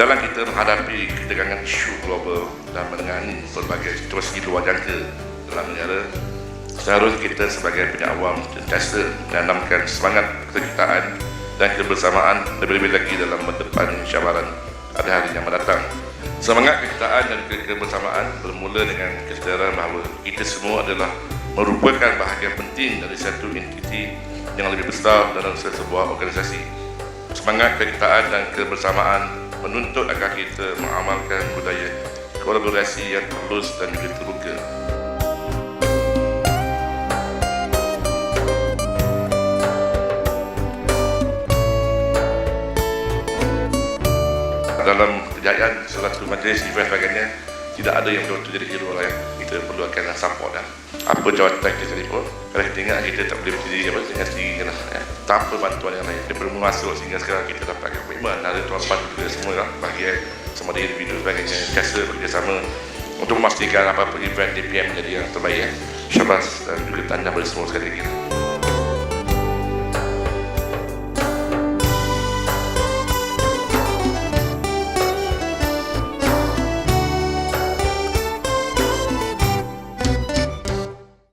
dalam kita menghadapi ketegangan isu global dan menangani berbagai situasi luar jangka dalam negara, seharusnya kita sebagai penyak awam sentiasa menanamkan semangat keterciptaan dan kebersamaan lebih-lebih lagi dalam mendepan syabaran pada hari yang mendatang. Semangat kekitaan dan kebersamaan bermula dengan kesedaran bahawa kita semua adalah merupakan bahagian penting dari satu entiti yang lebih besar dalam sebuah organisasi. Semangat kekitaan dan kebersamaan menuntut agar kita mengamalkan budaya kolaborasi yang tulus dan juga terbuka. dalam kejayaan suatu majlis event sebagainya tidak ada yang betul-betul jadi hero lah ya. Kita perlu akan support lah. Apa jawatan kita sekalipun, kalau kita ingat kita tak boleh berdiri apa dengan sendiri kan lah. Ya. Tanpa bantuan yang lain. Perlu masuk sehingga sekarang kita dapat komitmen dari tuan pan juga semua lah. Bahagian sama ada individu sebagainya. Biasa bekerjasama untuk memastikan apa-apa event DPM menjadi yang terbaik ya. Syabas dan juga tanda semua sekali lagi.